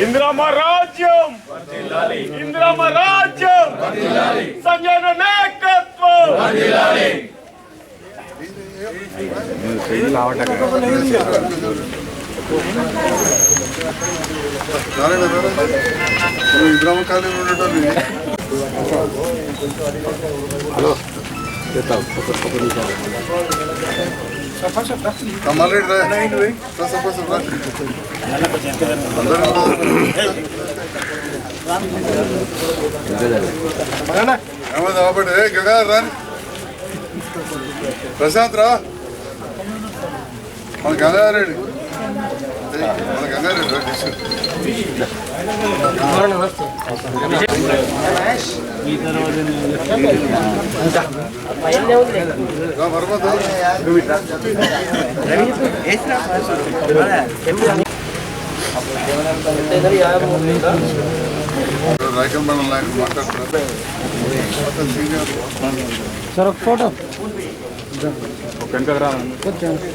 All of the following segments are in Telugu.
ఇంద్రమ రాజ్యం ఇంద్రమ రాజ్యం సంజన నాయకత్వం కాలేజీ ఉండటం ఏమో కాబట్టి ఏ గంగా రాని ప్రశాంత్ రా మన గంగారెడ్డి ఏయ్, మన గంగారెడ్డి సార్ ఒక ఫోటో మరమ్మతు రాయకల్ మండలం సీనియర్ సార్ ఒక ఫోటో సీనియర్ ఉదయ్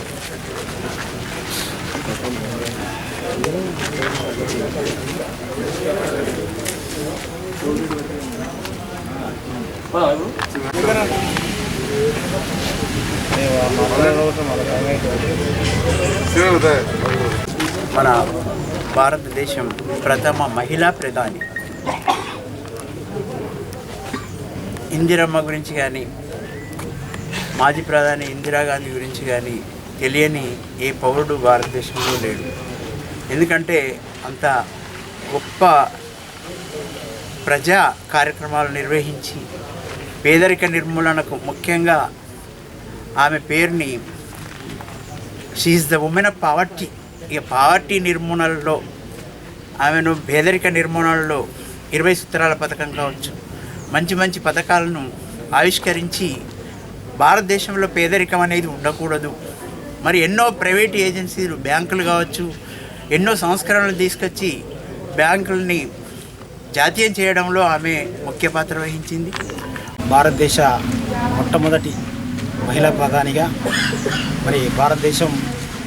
మన భారతదేశం ప్రథమ మహిళా ప్రధాని. ఇందిరమ్మ గురించి కానీ మాజీ ప్రధాని ఇందిరాగాంధీ గురించి కానీ తెలియని ఏ పౌరుడు భారతదేశంలో లేడు. ఎందుకంటే అంత గొప్ప ప్రజా కార్యక్రమాలు నిర్వహించి పేదరిక నిర్మూలనకు ముఖ్యంగా ఆమె పేరుని she is the woman of poverty ఇక పావర్టీ నిర్మూలనలో ఆమెను పేదరిక నిర్మూలనలో ఇరవై సూత్రాల పథకం కావచ్చు. మంచి మంచి పథకాలను ఆవిష్కరించి భారతదేశంలో పేదరికం అనేది ఉండకూడదు. మరి ఎన్నో ప్రైవేట్ ఏజెన్సీలు బ్యాంకులు కావచ్చు ఎన్నో సంస్కరణలు తీసుకొచ్చి బ్యాంకుల్ని జాతీయం చేయడంలో ఆమె ముఖ్య పాత్ర వహించింది. భారతదేశ మొట్టమొదటి మహిళా ప్రధానిగా మరి భారతదేశం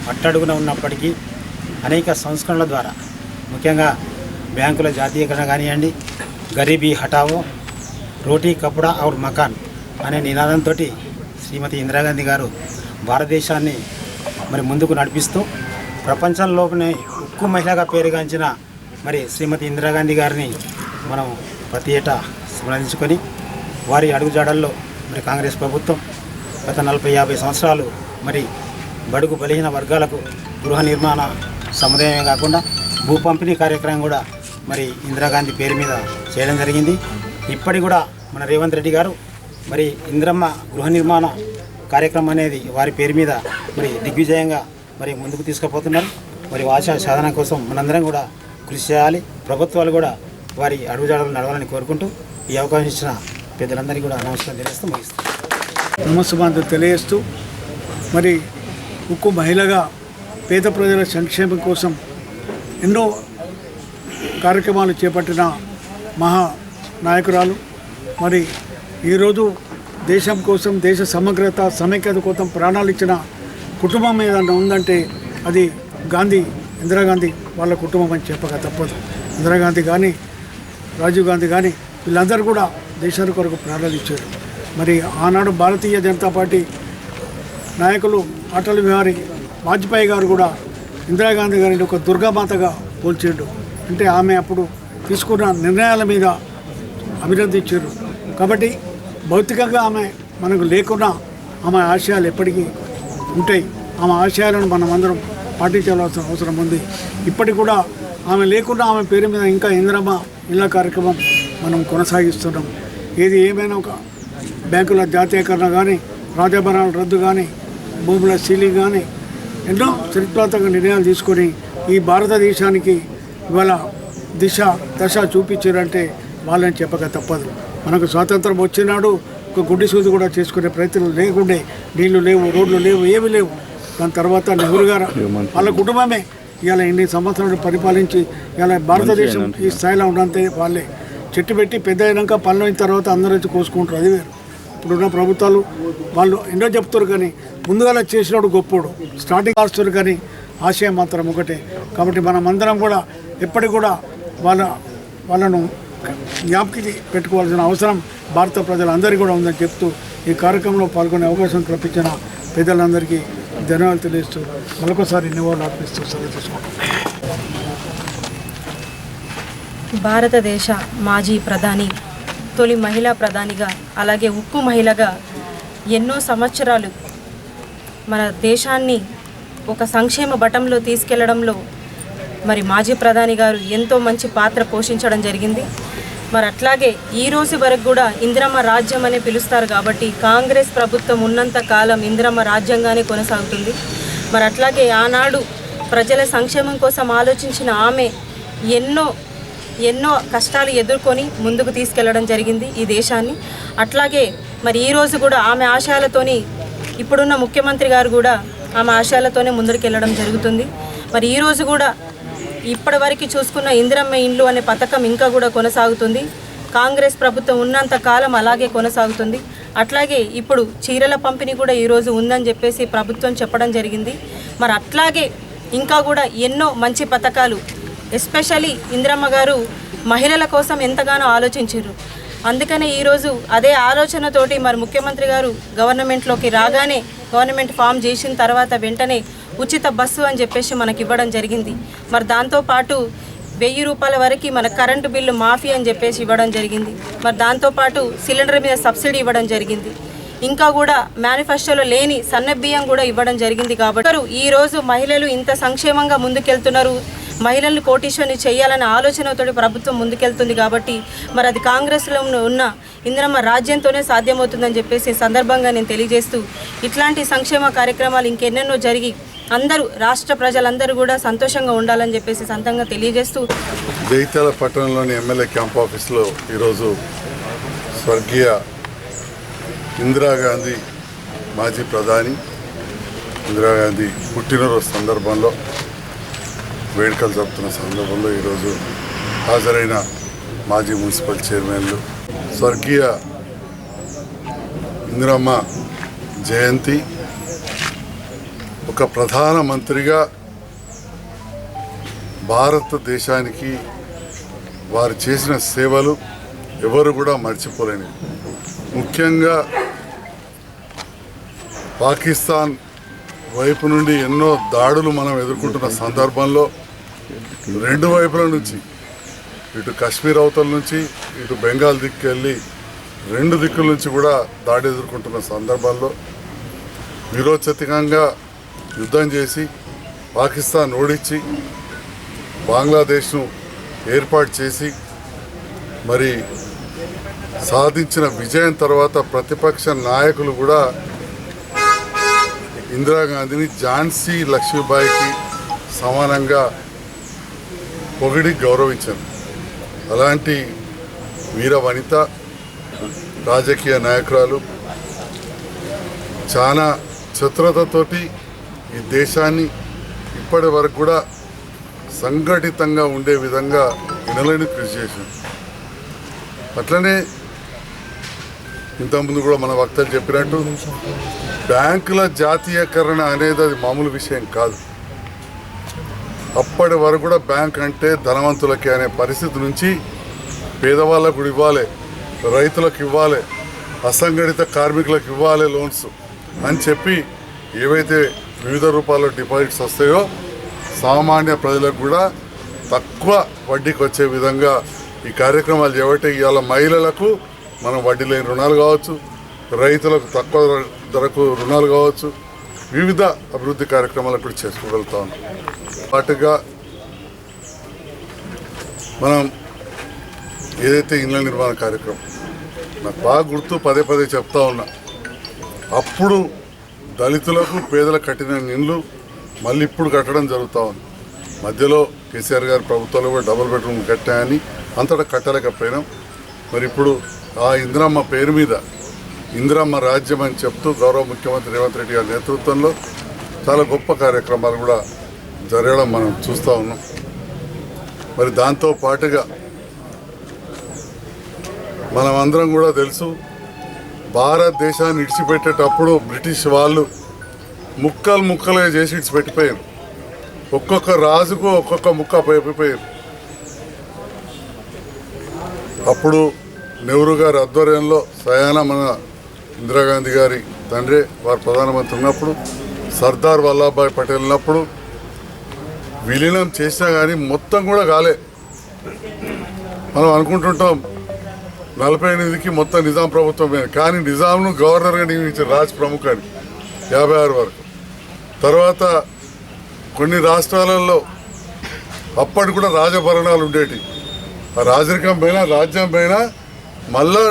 అట్టడుగున ఉన్నప్పటికీ అనేక సంస్కరణల ద్వారా ముఖ్యంగా బ్యాంకుల జాతీయకరణ కానివ్వండి గరీబీ హఠావో రోటీ కపుడా ఔర్ మకాన్ అనే నినాదంతో శ్రీమతి ఇందిరాగాంధీ గారు భారతదేశాన్ని మరి ముందుకు నడిపిస్తూ ప్రపంచంలోనే ఉక్కు మహిళగా పేరుగాంచిన మరి శ్రీమతి ఇందిరాగాంధీ గారిని మనం ప్రతి ఏటా స్మరించుకొని వారి అడుగుజాడల్లో మరి కాంగ్రెస్ ప్రభుత్వం గత నలభై యాభై సంవత్సరాలు మరి బడుగు బలహీన వర్గాలకు గృహ నిర్మాణ సముదాయమే కాకుండా భూ పంపిణీ కార్యక్రమం కూడా మరి ఇందిరాగాంధీ పేరు మీద చేయడం జరిగింది. ఇప్పటి కూడా మన రేవంత్ రెడ్డి గారు మరి ఇందిరమ్మ గృహ నిర్మాణ కార్యక్రమం అనేది వారి పేరు మీద మరి దిగ్విజయంగా మరి ముందుకు తీసుకుపోతున్నారు. మరి ఆశా సాధన కోసం మనందరం కూడా కృషి చేయాలి. ప్రభుత్వాలు కూడా వారి అడుగుజాడలు నడవాలని కోరుకుంటూ ఈ అవకాశం ఇచ్చిన పెద్దలందరికీ కూడా నమస్కారం తెలియజేస్తూ ముగిస్తాను నమస్సుమాంతం తెలియజేస్తూ మరి ఉక్కు మహిళగా పేద ప్రజల సంక్షేమం కోసం ఎన్నో కార్యక్రమాలు చేపట్టిన మహా నాయకురాలు. మరి ఈరోజు దేశం కోసం దేశ సమగ్రత సమైక్యత కోసం ప్రాణాలు ఇచ్చిన కుటుంబం ఏదన్నా ఉందంటే అది గాంధీ ఇందిరాగాంధీ వాళ్ళ కుటుంబం అని చెప్పక తప్పదు. ఇందిరాగాంధీ కానీ రాజీవ్ గాంధీ కానీ వీళ్ళందరూ కూడా దేశానికి కొరకు ప్రాణాలు ఇచ్చారు. మరి ఆనాడు భారతీయ జనతా పార్టీ నాయకులు అటల్ బిహారీ వాజ్పేయి గారు కూడా ఇందిరాగాంధీ గారిని ఒక దుర్గామాతగా పోల్చేడు. అంటే ఆమె అప్పుడు తీసుకున్న నిర్ణయాల మీద అభినందించారు కాబట్టి భౌతికంగా ఆమె మనకు లేకున్నా ఆమె ఆశయాలు ఎప్పటికీ ఉంటాయి. ఆమె ఆశయాలను మనమందరం పాటించాల్సిన అవసరం ఉంది. ఇప్పటికి కూడా ఆమె లేకుండా ఆమె పేరు మీద ఇంకా ఇంద్రమ్మ ఇళ్ళ కార్యక్రమం మనం కొనసాగిస్తున్నాం. ఏది ఏమైనా ఒక బ్యాంకుల జాతీయకరణ కానీ రాజభరణాల రద్దు కానీ భూముల సీలింగ్ కానీ ఎన్నో చరిత్రాత్మక నిర్ణయాలు తీసుకొని ఈ భారతదేశానికి ఇవాళ దిశ దశ చూపించారంటే వాళ్ళని చెప్పక తప్పదు. మనకు స్వాతంత్రం వచ్చినాడు ఒక గుడ్డి సూది కూడా చేసుకునే ప్రయత్నం లేకుండే నీళ్ళు లేవు రోడ్లు లేవు ఏమీ లేవు. దాని తర్వాత నెహ్రూ గారు వాళ్ళ కుటుంబమే ఇవాళ ఇన్ని సంవత్సరాలు పరిపాలించి ఇలా భారతదేశం ఈ స్థాయిలో ఉన్నంతే వాళ్ళే. చెట్టు పెట్టి పెద్ద అయినాక పనులు అయిన తర్వాత అందరూ వచ్చి కోసుకుంటారు. అది వేరు. ఇప్పుడున్న ప్రభుత్వాలు వాళ్ళు ఎన్నో చెప్తారు కానీ ముందుగా చేసినప్పుడు గొప్పోడు. స్టార్టింగ్ కాస్తారు కానీ ఆశయం మాత్రం ఒకటే. కాబట్టి మనం అందరం కూడా ఎప్పటికి కూడా వాళ్ళ వాళ్ళను జ్ఞాపకి పెట్టుకోవాల్సిన అవసరం భారత ప్రజలందరికీ కూడా ఉందని చెప్తూ ఈ కార్యక్రమంలో పాల్గొనే అవకాశం కల్పించిన పెద్దలందరికీ జనాలు తెలియస్తూ మరొకసారి నివాళులు అర్పిస్తూ సెలవు తీసుకుంటాం భారతదేశ మాజీ ప్రధాని తొలి మహిళా ప్రధానిగా అలాగే ఉక్కు మహిళగా ఎన్నో సంవత్సరాలు మన దేశాన్ని ఒక సంక్షేమ బటంలో తీసుకెళ్ళడంలో మరి మాజీ ప్రధాని గారు ఎంతో మంచి పాత్ర పోషించడం జరిగింది. మరి అట్లాగే ఈ రోజు వరకు కూడా ఇందిరమ్మ రాజ్యం అనే పిలుస్తారు కాబట్టి కాంగ్రెస్ ప్రభుత్వం ఉన్నంత కాలం ఇందిరమ్మ రాజ్యంగానే కొనసాగుతుంది. మరి అట్లాగే ఆనాడు ప్రజల సంక్షేమం కోసం ఆలోచించిన ఆమె ఎన్నో ఎన్నో కష్టాలు ఎదుర్కొని ముందుకు తీసుకెళ్ళడం జరిగింది ఈ దేశాన్ని. అట్లాగే మరి ఈరోజు కూడా ఆమె ఆశయాలతోని ఇప్పుడున్న ముఖ్యమంత్రి గారు కూడా ఆమె ఆశయాలతోనే ముందుకెళ్ళడం జరుగుతుంది. మరి ఈరోజు కూడా ఇప్పటి వరకు చూసుకున్న ఇందిరమ్మ ఇండ్లు అనే పథకం ఇంకా కూడా కొనసాగుతుంది. కాంగ్రెస్ ప్రభుత్వం ఉన్నంత కాలం అలాగే కొనసాగుతుంది. అట్లాగే ఇప్పుడు చీరల పంపిణీ కూడా ఈరోజు ఉందని చెప్పేసి ప్రభుత్వం చెప్పడం జరిగింది. మరి అట్లాగే ఇంకా కూడా ఎన్నో మంచి పథకాలు ఎస్పెషలీ ఇందిరమ్మ గారు మహిళల కోసం ఎంతగానో ఆలోచించారు. అందుకనే ఈరోజు అదే ఆలోచనతోటి మరి ముఖ్యమంత్రి గారు గవర్నమెంట్లోకి రాగానే గవర్నమెంట్ ఫామ్ చేసిన తర్వాత వెంటనే ఉచిత బస్సు అని చెప్పేసి మనకి ఇవ్వడం జరిగింది. మరి దాంతోపాటు వెయ్యి రూపాయల వరకు మన కరెంటు బిల్లు మాఫీ అని చెప్పేసి ఇవ్వడం జరిగింది. మరి దాంతోపాటు సిలిండర్ మీద సబ్సిడీ ఇవ్వడం జరిగింది. ఇంకా కూడా మేనిఫెస్టోలో లేని సన్న బియ్యం కూడా ఇవ్వడం జరిగింది కాబట్టి ఈ రోజు మహిళలు ఇంత సంక్షేమంగా ముందుకెళ్తున్నారు. మహిళలను కోటీశ్వరిని చేయాలనే ఆలోచనతో ప్రభుత్వం ముందుకెళ్తుంది కాబట్టి మరి అది కాంగ్రెస్లో ఉన్న- ఉన్న ఇందిరమ్మ రాజ్యంతోనే సాధ్యమవుతుందని చెప్పేసి సందర్భంగా నేను తెలియజేస్తూ ఇట్లాంటి సంక్షేమ కార్యక్రమాలు ఇంకెన్నెన్నో జరిగి అందరూ రాష్ట్ర ప్రజలందరూ కూడా సంతోషంగా ఉండాలని చెప్పేసి సంతంగా తెలియజేస్తూ జైతాల పట్టణంలోని ఎమ్మెల్యే క్యాంప్ ఆఫీస్లో ఈరోజు స్వర్గీయ ఇందిరాగాంధీ మాజీ ప్రధాని ఇందిరాగాంధీ పుట్టినరోజు సందర్భంలో వేడుకలు జరుపుతున్న సందర్భంలో ఈరోజు హాజరైన మాజీ మున్సిపల్ చైర్మన్లు స్వర్గీయ ఇందిరమ్మ జయంతి. ఒక ప్రధాన మంత్రిగా భారతదేశానికి వారు చేసిన సేవలు ఎవరు కూడా మర్చిపోలేని. ముఖ్యంగా పాకిస్తాన్ వైపు నుండి ఎన్నో దాడులు మనం ఎదుర్కొంటున్న సందర్భంలో రెండు వైపుల నుంచి ఇటు కాశ్మీర్ అవతల నుంచి ఇటు బెంగాల్ దిక్కెళ్ళి రెండు దిక్కుల నుంచి కూడా దాడి ఎదుర్కొంటున్న సందర్భాల్లో విరోచతికంగా యుద్ధం చేసి పాకిస్తాన్ ఓడించి బంగ్లాదేశ్ను ఏర్పాటు చేసి మరి సాధించిన విజయం తర్వాత ప్రతిపక్ష నాయకులు కూడా ఇందిరాగాంధీని ఝాన్సీ లక్ష్మీబాయికి సమానంగా పొగిడి గౌరవించారు. అలాంటి వీర వనిత రాజకీయ నాయకురాలు చాలా చతురతతోటి ఈ దేశాన్ని ఇప్పటి వరకు కూడా సంఘటితంగా ఉండే విధంగా వినలేని కృషి చేసింది అట్లనే ఇంతకుముందు కూడా మన వక్తలు చెప్పినట్టు బ్యాంకుల జాతీయకరణ అనేది అది మామూలు విషయం కాదు. అప్పటి వరకు కూడా బ్యాంక్ అంటే ధనవంతులకి అనే పరిస్థితి నుంచి పేదవాళ్ళకు కూడా ఇవ్వాలి రైతులకు ఇవ్వాలి అసంఘటిత కార్మికులకు ఇవ్వాలి లోన్స్ అని చెప్పి ఏవైతే వివిధ రూపాల్లో డిపాజిట్స్ వస్తాయో సామాన్య ప్రజలకు కూడా తక్కువ వడ్డీకి వచ్చే విధంగా ఈ కార్యక్రమాలు చేపట్టి ఇవాళ మహిళలకు మనం వడ్డీ లేని రుణాలు కావచ్చు రైతులకు తక్కువ ధరకు రుణాలు కావచ్చు వివిధ అభివృద్ధి కార్యక్రమాలు కూడా చేసుకోగలుగుతా ఉన్నాం. పాటుగా మనం ఏదైతే ఇళ్ళ నిర్మాణ కార్యక్రమం నాకు బాగా గుర్తు పదే పదే చెప్తా ఉన్నా అప్పుడు దళితులకు పేదలకు కట్టిన ఇండ్లు మళ్ళీ ఇప్పుడు కట్టడం జరుగుతూ ఉంది. మధ్యలో కేసీఆర్ గారి ప్రభుత్వంలో కూడా డబుల్ బెడ్రూమ్ కట్టాయని అంతటా కట్టలేకపోయినాం. మరి ఇప్పుడు ఆ ఇందిరమ్మ పేరు మీద ఇందిరమ్మ రాజ్యం అని చెప్తూ గౌరవ ముఖ్యమంత్రి రేవంత్ రెడ్డి గారి నేతృత్వంలో చాలా గొప్ప కార్యక్రమాలు కూడా జరగడం మనం చూస్తూ ఉన్నాం. మరి దాంతో పాటుగా మనమందరం కూడా తెలుసు భారతదేశాన్ని ఇడిచిపెట్టేటప్పుడు బ్రిటిష్ వాళ్ళు ముక్కలు ముక్కలుగా చేసి ఇడిచిపెట్టిపోయారు. ఒక్కొక్క రాజుకు ఒక్కొక్క ముక్క పైపోయారు అప్పుడు నెహ్రూ గారి ఆధ్వర్యంలో సయానా మన ఇందిరాగాంధీ గారి తండ్రి వారు ప్రధానమంత్రి ఉన్నప్పుడు సర్దార్ వల్లభాయ్ పటేల్ ఉన్నప్పుడు విలీనం చేసినా కానీ మొత్తం కూడా కాలే. మనం అనుకుంటుంటాం నలభై ఎనిమిదికి మొత్తం నిజాం ప్రభుత్వం కానీ నిజాంను గవర్నర్గా నియమించారు రాజ్ ప్రముఖ్ యాభై ఆరు వరకు. తర్వాత కొన్ని రాష్ట్రాలలో అప్పటి కూడా రాజభరణాలు ఉండేటి ఆ రాజరికం పైన రాజ్యం పైన మళ్ళా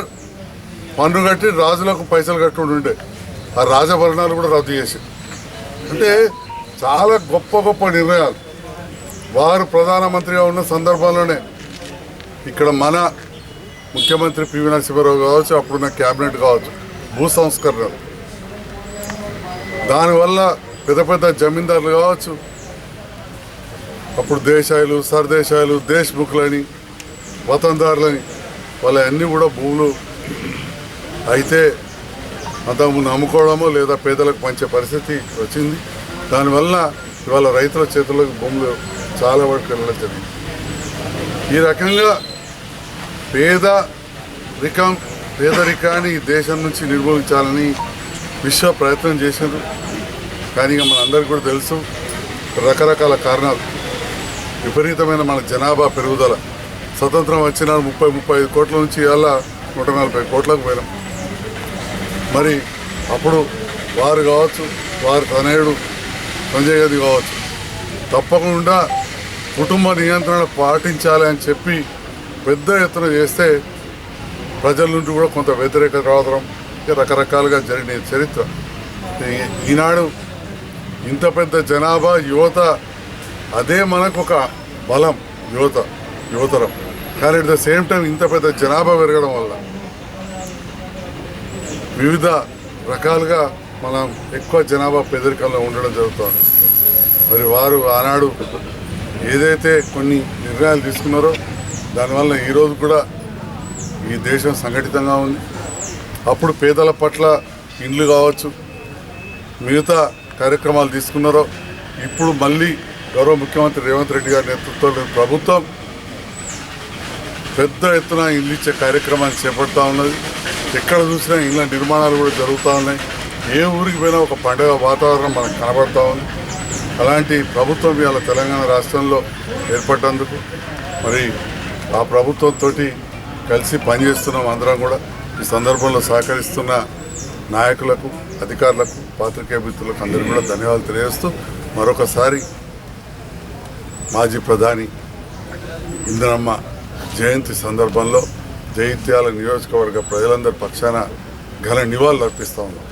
పన్ను కట్టి రాజులకు పైసలు కట్టుకుంటూ ఉండే. ఆ రాజభరణాలు కూడా రద్దు చేసి. అంటే చాలా గొప్ప గొప్ప నిర్ణయాలు. వారు ప్రధానమంత్రిగా ఉన్న సందర్భంలోనే ఇక్కడ మన ముఖ్యమంత్రి పివి నరసింహారావు కావచ్చు అప్పుడున్న క్యాబినెట్ కావచ్చు భూ సంస్కరణలు. దానివల్ల పెద్ద పెద్ద జమీందారులు కావచ్చు అప్పుడు దేశాయలు సర్దేశాయిలు దేశ్ముఖులని వతందారులని వాళ్ళ అన్నీ కూడా భూములు అయితే అంతకుముందు అమ్ముకోవడమో లేదా పేదలకు పంచే పరిస్థితి వచ్చింది. దానివల్ల ఇవాళ రైతుల చేతుల్లోకి భూములు చాలా వరకు వెళ్ళడం జరిగింది. ఈ రకంగా పేద రికం పేదరికాన్ని ఈ దేశం నుంచి నిర్మూలించాలని విశ్వ ప్రయత్నం చేశారు. కానీ ఇక మనందరికీ కూడా తెలుసు రకరకాల కారణాలు. విపరీతమైన మన జనాభా పెరుగుదల. స్వతంత్రం వచ్చిన ముప్పై ముప్పై ఐదు కోట్ల నుంచి ఇవాళ నూట నలభై కోట్లకు పోయినాం. మరి అప్పుడు వారు కావచ్చు వారు తనయుడు సంజయ్ గది కావచ్చు తప్పకుండా కుటుంబ నియంత్రణ పాటించాలి అని చెప్పి పెద్ద ఎత్తున చేస్తే ప్రజల నుండి కూడా కొంత వ్యతిరేకత రావడం ఇంకా రకరకాలుగా జరిగిన చరిత్ర. ఈనాడు ఇంత పెద్ద జనాభా యువత అదే మనకు ఒక బలం యువత యువతరం. కానీ అట్ ద సేమ్ టైం ఇంత పెద్ద జనాభా పెరగడం వల్ల వివిధ రకాలుగా మనం ఎక్కువ జనాభా పేదరికంలో ఉండడం జరుగుతుంది. మరి వారు ఆనాడు ఏదైతే కొన్ని నిర్ణయాలు తీసుకున్నారో దానివల్ల ఈరోజు కూడా ఈ దేశం సంఘటితంగా ఉంది. అప్పుడు పేదల పట్ల ఇండ్లు కావచ్చు మిగతా కార్యక్రమాలు తీసుకున్నారో ఇప్పుడు మళ్ళీ గౌరవ ముఖ్యమంత్రి రేవంత్ రెడ్డి గారి నేతృత్వంలో ప్రభుత్వం పెద్ద ఎత్తున ఇల్లు ఇచ్చే కార్యక్రమాన్ని చేపడతా ఉన్నది. ఎక్కడ చూసినా ఇళ్ళ నిర్మాణాలు కూడా జరుగుతూ ఉన్నాయి. ఏ ఊరికి పోయినా ఒక పండుగ వాతావరణం మనకు కనబడతా ఉంది. అలాంటి ప్రభుత్వం ఇవాళ తెలంగాణ రాష్ట్రంలో ఏర్పడ్డందుకు మరి ఆ ప్రభుత్వంతో కలిసి పనిచేస్తున్నాం అందరం కూడా. ఈ సందర్భంలో సహకరిస్తున్న నాయకులకు అధికారులకు పాత్రికేయ మిత్రులకు అందరికీ కూడా ధన్యవాదాలు తెలియజేస్తూ మరొకసారి మాజీ ప్రధాని ఇందిరమ్మ జయంతి సందర్భంలో జైత్యాల నియోజకవర్గ ప్రజలందరి పక్షాన ఘన నివాళులు అర్పిస్తూ ఉన్నాం.